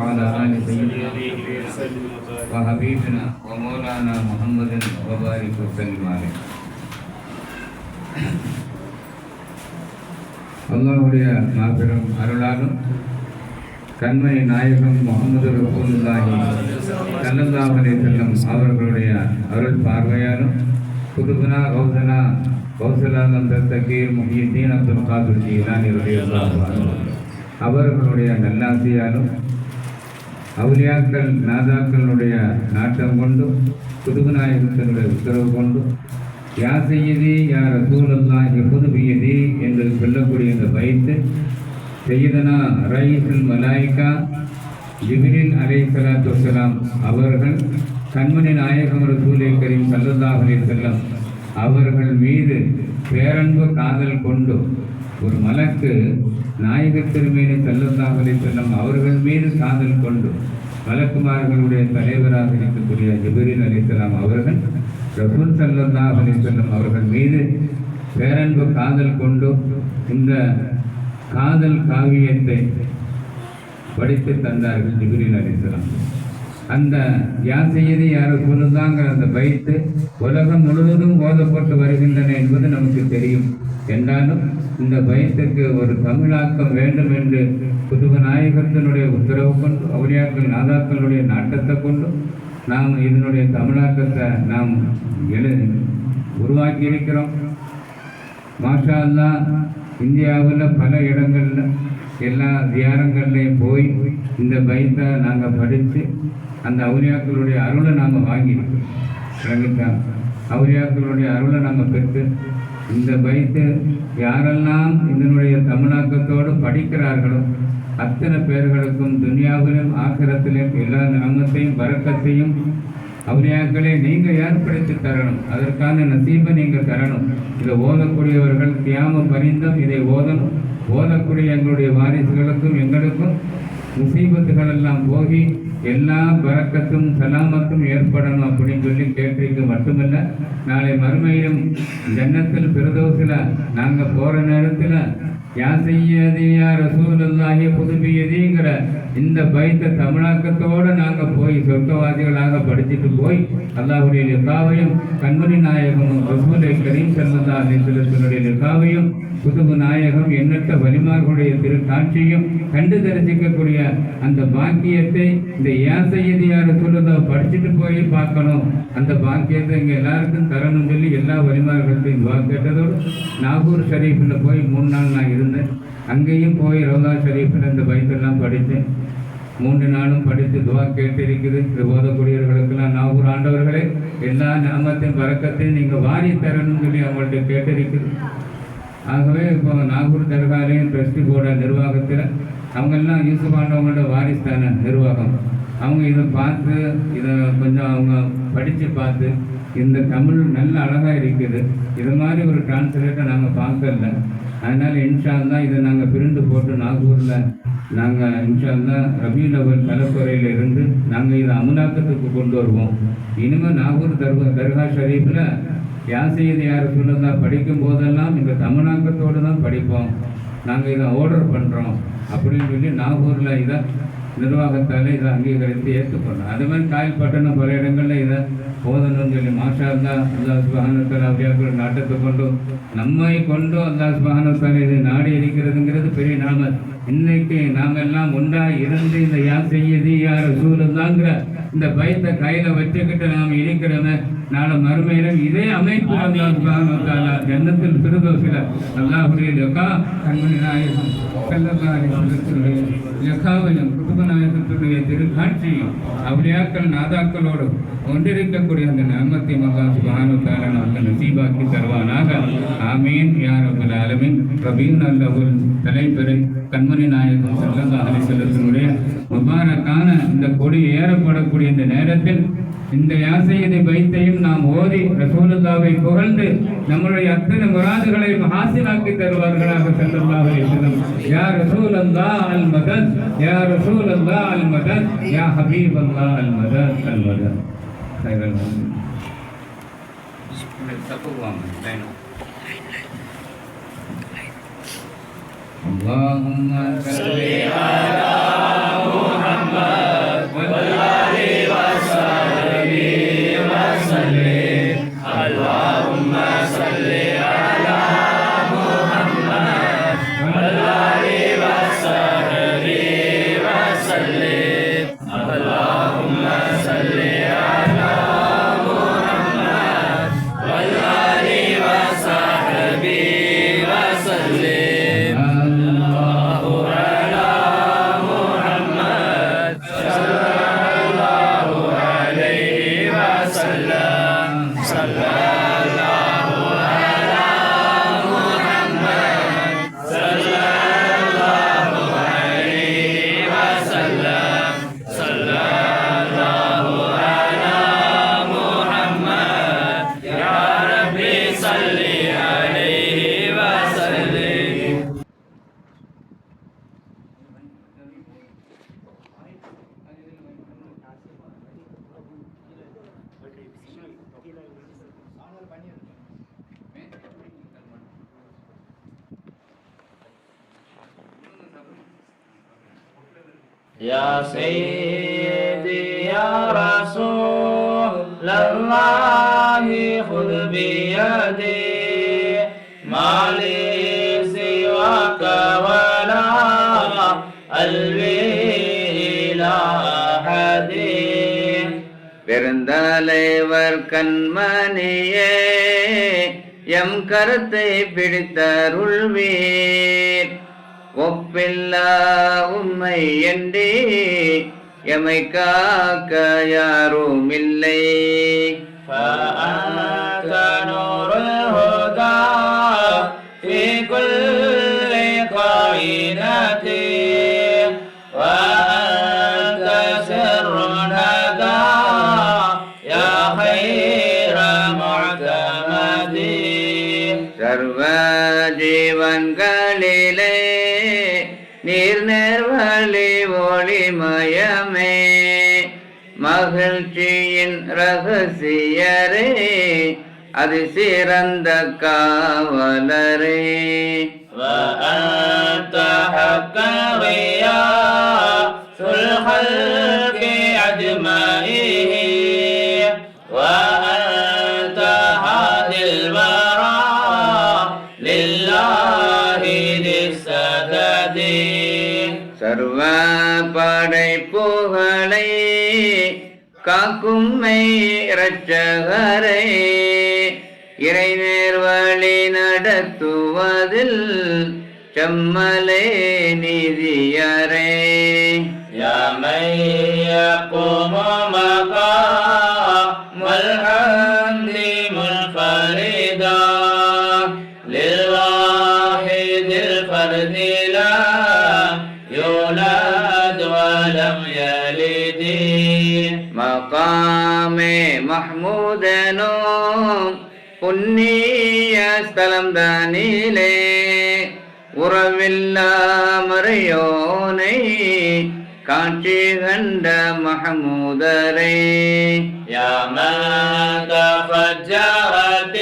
ومولانا محمد وعلى آل سيدنا وحبيبنا ومولانا محمد وبارك وسلم عليه அல்லாஹுடைய மாபெரும் அருளாலும் கண்மணி நாயகம் முகமது ரசூலுல்லாஹி ஸல்லல்லாஹு அலைஹி வஸல்லம் அவர்களுடைய அருள் பார்வையாலும் குதுபனா கௌசனா கௌசலாலம் தஸ்தகீர் முஹியத்தீன் அப்துல் காதர் ஜீலானி ரலியல்லாஹு அன்ஹு அவர்களுடைய நல்லாசியாலும் அவுலியாக்கள் நாதாக்களுடைய நாட்டம் கொண்டும் குதுபநாயகத்தினுடைய உத்தரவு கொண்டும் யா செய்யதி யார் ரசூலல்லாஹ் எப்போது பியதி என்று சொல்லக்கூடிய இந்த பயத்து செய்தனா ரயீசுல் மலாய்கா ஜிபிரில் அலை சலாத்து வசலாம் அவர்கள் கண்மணி நாயகம் ரசூலை கரீம் சல்லல்லாஹு அலைஹி அவர்கள் மீது பேரன்பு காதல் கொண்டு ஒரு மலக்கு நாயக திருமேனி சல்லல்லாஹு செல்லும் அவர்கள் மீது காதல் கொண்டு மலக்குமார்களுடைய தலைவராக இருக்கக்கூடிய ஜிபிரில் அலிசலாம் அவர்கள் ரசூல் சல்லல்லாஹு அலைஹி அவர்கள் மீது பேரன்பு காதல் கொண்டு இந்த காதல் காவியத்தை படித்து தந்தார்கள் ஜிபிரில் அலிசலாம் அந்த யார் செய்யது சொல்லுதாங்கிற அந்த பைத்து உலகம் முழுவதும் ஓதப்பட்டு வருகின்றன என்பது நமக்கு தெரியும். என்றாலும் இந்த பயத்துக்கு ஒரு தமிழாக்கம் வேண்டும் என்று புதுவ நாயகத்தினுடைய உத்தரவு கொண்டு அவுளியாக்கள் நாதாக்களுடைய நாட்டத்தை கொண்டு நாம் இதனுடைய தமிழாக்கத்தை நாம் எழு உருவாக்கி இருக்கிறோம் மாஷா அல்லா இந்தியாவில் பல இடங்களில் எல்லா தியாரங்கள்லையும் போய் இந்த பயத்தை நாங்கள் படித்து அந்த அவுலியாக்களுடைய அருளை நாங்கள் வாங்கியிருக்கோம் விளங்குச்சா அவுலியாக்களுடைய அருளை நாங்கள் பெற்று இந்த பைத்து யாரெல்லாம் இதனுடைய தமிழாக்கத்தோடு படிக்கிறார்களோ அத்தனை பேர்களுக்கும் துனியாவிலும் ஆக்கிரத்திலும் எல்லா நாமத்தையும் வரக்கத்தையும் அவுலியாக்களே நீங்கள் ஏற்படுத்தி தரணும். அதற்கான நசீபை நீங்கள் தரணும். இதை ஓதக்கூடியவர்கள் தியாம பரிந்தம் இதை ஓதணும். ஓதக்கூடிய எங்களுடைய வாரிசுகளுக்கும் எங்களுக்கும் முசீபத்துகள் எல்லாம் போகி எல்லா பறக்கத்தும் சலாமத்தும் ஏற்படணும் அப்படின்னு சொல்லி கேட்டிருக்கு மட்டுமல்ல நாளை மறுமையிலும் ஜன்னத்தில் பிரதோசில் நாங்கள் போகிற நேரத்தில் யா செய்யது யா ரசூலுல்லாஹி இந்த பைத்த தமிழாக்கத்தோடு நாங்கள் போய் சொர்க்கவாதிகளாக படிச்சுட்டு போய் அல்லாஹுடைய லிகாவையும் கண்மணி நாயகமும் ரசூலை கரீம் சல்லா அலிஸ்வலத்தினுடைய லிகாவையும் குதுபு நாயகம் எண்ணற்ற வலிமார்களுடைய திருக்காட்சியும் கண்டு தரிசிக்கக்கூடிய அந்த பாக்கியத்தை இந்த ஏன் செய்யது யார் சொல்லுதோ படிச்சுட்டு போய் பார்க்கணும். அந்த பாக்கியத்தை இங்கே எல்லாருக்கும் தரணும் சொல்லி எல்லா வலிமார்களையும் கேட்டதோடு நாகூர் ஷரீஃபில் போய் மூணு நாள் நான் இருந்தேன். அங்கேயும் போய் ரவுதா ஷரீஃபில் இந்த பைத்தெல்லாம் படித்தேன் மூன்று நாளும் படித்து துவா கேட்டிருக்குது. இது ஓதக்கூடியவர்களுக்கெல்லாம் நாகூர் ஆண்டவர்களே எல்லா நாமத்தையும் பறக்கத்தையும் நீங்கள் வாரி தரணும்னு சொல்லி அவங்கள்ட்ட கேட்டிருக்குது. ஆகவே இப்போ நாகூர் தர்காலையும் ட்ரஸ்டி போர்ட நிர்வாகத்தில் அவங்கெல்லாம் யூசுப் ஆண்டவங்களோட வாரிஸ்தான நிர்வாகம். அவங்க இதை பார்த்து இதை கொஞ்சம் அவங்க படித்து பார்த்து இந்த தமிழ் நல்ல அழகாக இருக்குது. இது மாதிரி ஒரு டிரான்ஸ்லேட்டை நாங்கள் பார்க்கல. அதனால் இன்ஷால்லா இதை நாங்கள் பிரிண்டு போட்டு நாகூரில் நாங்கள் இன்ஷால்லா ரபி லவல் கலப்புறையில் இருந்து நாங்கள் இதை அமலாக்கத்துக்கு கொண்டு வருவோம். இனிமேல் நாகூர் தர்கா தர்கா ஷரீஃபில் யாசையது யார் சொல்லுதா படிக்கும் போதெல்லாம் இந்த தமிழாக்கத்தோடு தான் படிப்போம். நாங்கள் இதை ஆர்டர் பண்ணுறோம் அப்படின்னு சொல்லி நாகூரில் இதை நிர்வாகத்தால் இதை அங்கீகரித்து ஏற்றுக்கொண்டோம் அதே மாதிரி காயல்பட்டணம் பல இடங்களில் இதை போதணும்னு சொல்லி மாஷா அல்லா அல்லாஸ் சுபஹானத்தால் அப்படியாக்குற நாட்டத்தை கொண்டும் நம்மை கொண்டும் அல்லாஸ் சுபஹானத்தால் இது நாடி இருக்கிறதுங்கிறது பெரிய நாம. இன்னைக்கு நாம் எல்லாம் ஒன்றா இருந்து இந்த யார் செய்யது யார் சூழல்தாங்கிற இந்த பயத்தை கையில் வச்சுக்கிட்டு நாம் இருக்கிறோமே நாளை மறுமையிலும் இதே அமைப்பு எண்ணத்தில் சுபஹானத்தாலா ஜன்னத்தில் திருதோசில அல்லாஹுடைய கண்மணி நாயகம் சொல்லி அலைஹி குடும்பநாயகத்துடைய லெக்காவையும் குதுபநாயகத்துடைய திருக்காட்சியும் அவுலியாக்கள் நாதாக்களோடு ஒன்றிருக்கக்கூடிய அந்த நாமத்தை மகா சுபானுத்தால நமக்கு நசீபாக்கி தருவானாக. ஆமீன். யார் ரப்பல் ஆலமின். ரபீன் அல்லவுல் தலைப்பெரு கண்மணி நாயகம் ஸல்லல்லாஹு அலைஹி முபாரக்கான இந்த கொடி ஏறப்படக்கூடிய இந்த நேரத்தில் இந்த யாசையினை வைத்தையும் நாம் ஓதி ரசூலுல்லாவை புகழ்ந்து நம்மளுடைய அத்தனை முராதுகளை ஹாசிலாக்கி தருவார்களாக ஸல்லல்லாஹு யார் வஸல்லம். அல் மதத். يا رسول الله المدد يا حبيب الله المدد المدد خير المدد اللهم صل على سيدي يا رسول الله خذ بيدي ما لي سواك ولا قلبي إلى أحد பெருந்தலைவர் கண்மணியே எம் கருத்தை பிடித்தருள்வீர் ஒப்பில்லா உம்மை என்றே எமை காக்க யாரும் இல்லை ரகசியரே அது சிறந்த காவலரே. சர்வ படை புகழை காக்கும் மெய் இரட்சகரை இறைநேர் வழி நடத்துவதில் செம்மலே நிதியரை. யாமைய கோமமகா സൂതനോ പുണ്യ സ്ഥലം തന്നിലേ ഉറവില്ല മറിയോനൈ കാക്ഷി കണ്ട മഹമൂദരേ. യമക فجرت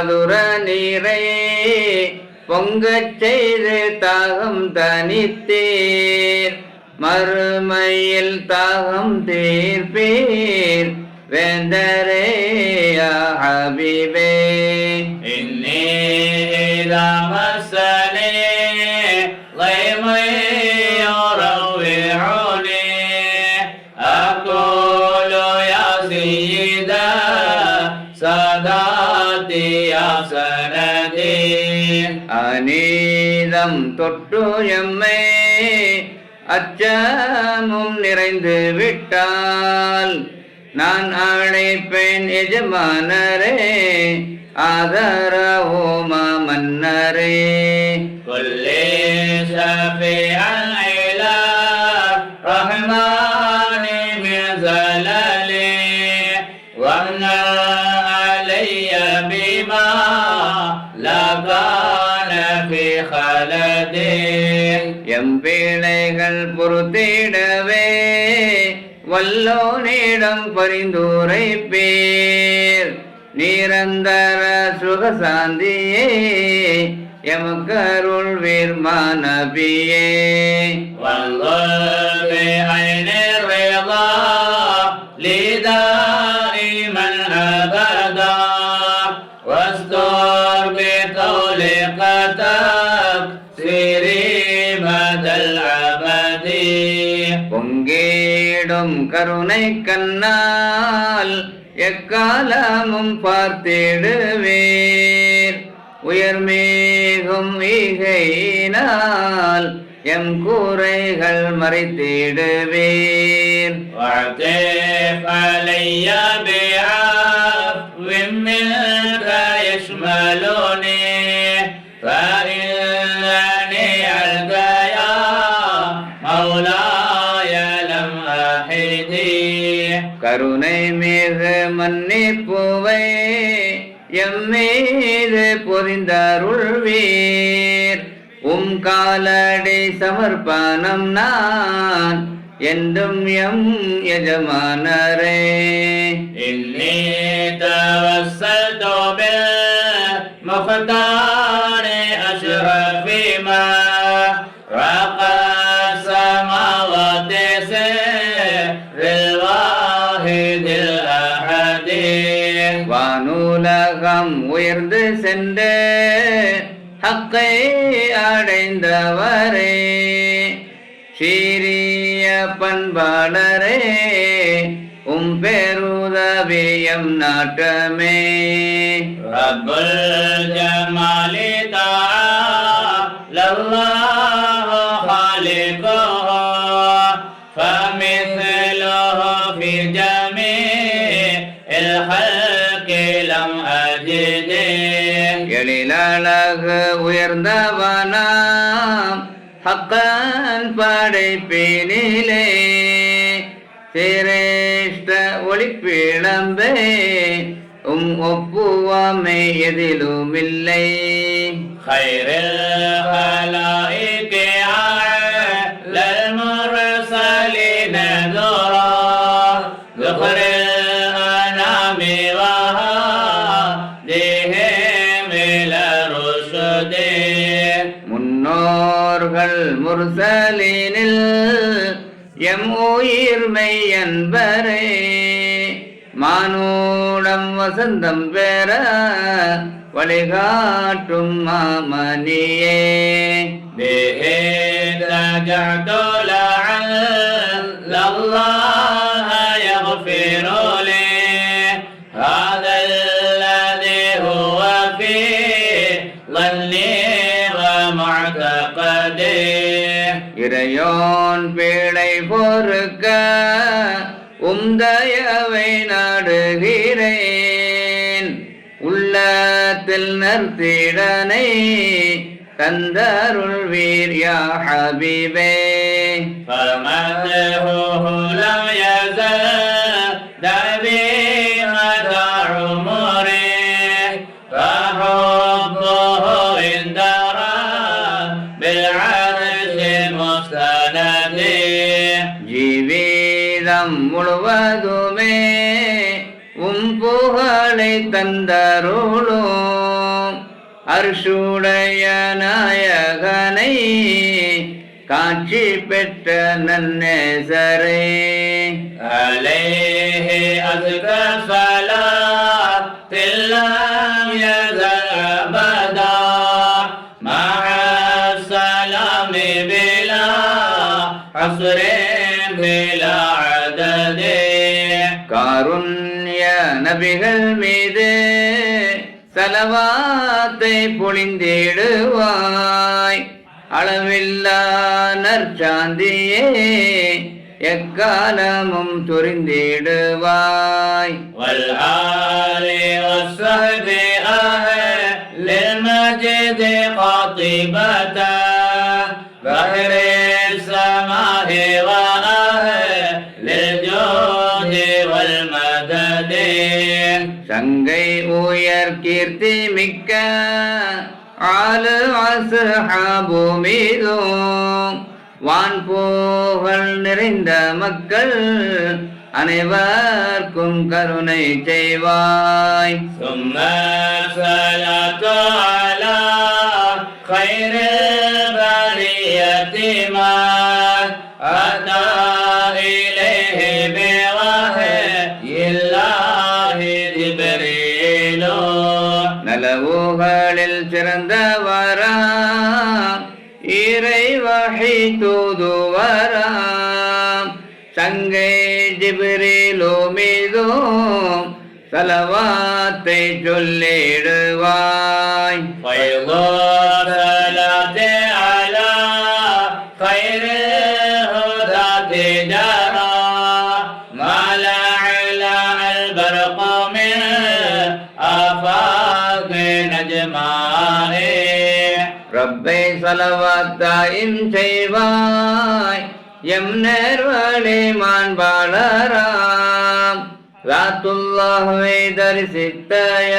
மதுர நீரை பொங்கச் செய்து தாகம் தனித்தேர். மறுமையில் தாகம் தீர்ப்பீர் வேந்தரேயா ஹபிபே இன்னே ராமர் அச்சம் தொற்று எம்மை அச்சமும் நிறைந்து விட்டால் நான் அழைப்பேன் எஜமானரே ஆதரவோமா மன்னரே. கொல்லே சபே அல்ல எம்பேழைகள் பொறுத்திடவே வல்லோனிடம் பரிந்துரை பேர். நிரந்தர சுகசாந்தியே எமக்கருள் வீர் மாணவியே. வல்லோ எங்கும் கருணை கண்ணால் எக்காலமும் பார்த்திடுவேர். உயர்மேகும் ஈகையினால் எம் கூரைகள் மறைத்திடுவேர். வாழ்த்தே பழைய மன்னிப்புவை எம்மீது பொறிந்தருள்வீர் உம் காலடி சமர்ப்பணம் நான் என்றும் எம் எஜமானரே. இன்னே தவசதோபே மஃபதானே அஷ்ரஃபிமா உலகம் உயர்ந்து சென்று ஹக்கை அடைந்தவரே. சீரிய பண்பாளரே உம் பெருதவியம் நாட்டமே. ரபுல் ஜமாலிதா லவ்வா மேலாக உயர்ந்தவனாம். ஹக்கான் படைப்பினிலே சிரேஷ்ட ஒளிப்பிழம்பே. உம் ஒப்புவாமே எதிலும் இல்லை ஹைரலாய் கேலர் முரசலினதோ முர்சலீனில் எம் உயிர்மை என்பரே. மானோடம் வசந்தம் பெற வழிகாட்டும் மாமணியே. தேகே ஜகதோலா அல்லாஹ். இறையோன் பீழை பொறுக்க உந்தயவை நாடுகிறேன். உள்ளத்தில் நர்த்திடனை தந்தருள் வீர்யா ஹபிபே. பரமதோ உலகம் முழுவதுமே உம் புகழை தந்தருளும். அர்ஷுடைய நாயகனை காட்சி பெற்ற நன்னேசரே. அலேஹே அதுகள் சலா தில்லாம் யகபதா மகசலாமே பிலா அசுரே பிலா வருடதே காருண்ய நபிகள் மீது சலவாத்தை பொழிந்திடுவாய். அளவில்லா நற்சாந்தியே எக்காலமும் துரிந்திடுவாய். வல்லாலே வசதே அஹ லில் மஜிதே காத்திபதா மததே சங்கை உயர் கீர்த்தி மிக்க ஆலு அசுஹாபு மீதும் வான் போகல் நிறைந்த மக்கள் அனைவர்க்கும் கருணை செய்வாய். சும்மா உலகூகளில் சிறந்தவரா இறைவகை தூதுவரா. சங்கை ஜிபிரிலோமிதோ சலவாத்தை சொல்லிடுவாய். பயவா ரப்பை சலவாத்தாயின் செய்வாய் எம் நேர்வழி மாண்பாளராம் ராத்துல்லாஹுவை தரிசித்தய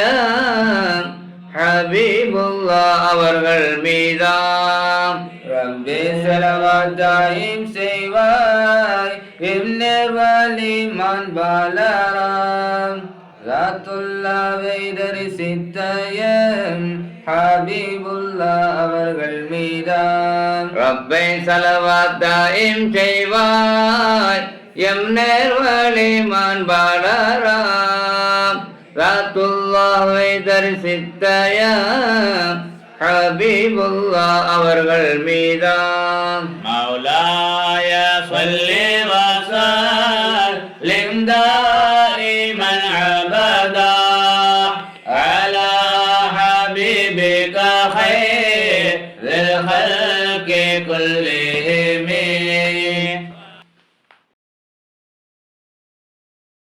ஹபீபுல்லா அவர்கள் மீதாம். ரப்பே செலவாத்தாயும் செய்வாய் எம் நேர்வழி மாண்பாளராம் ஜாத்துல்லாவை தரிசித்த என் ஹபீபுல்லா அவர்கள் மீதாம். ரப்பை சலவாத்தாயும் செய்வாய் எம் நேர்வழி மாண்பாளராம். ராத்துல்லாவை தரிசித்த ஹபீபுல்லா அவர்கள் மீதாம். மௌலாய சொல்லி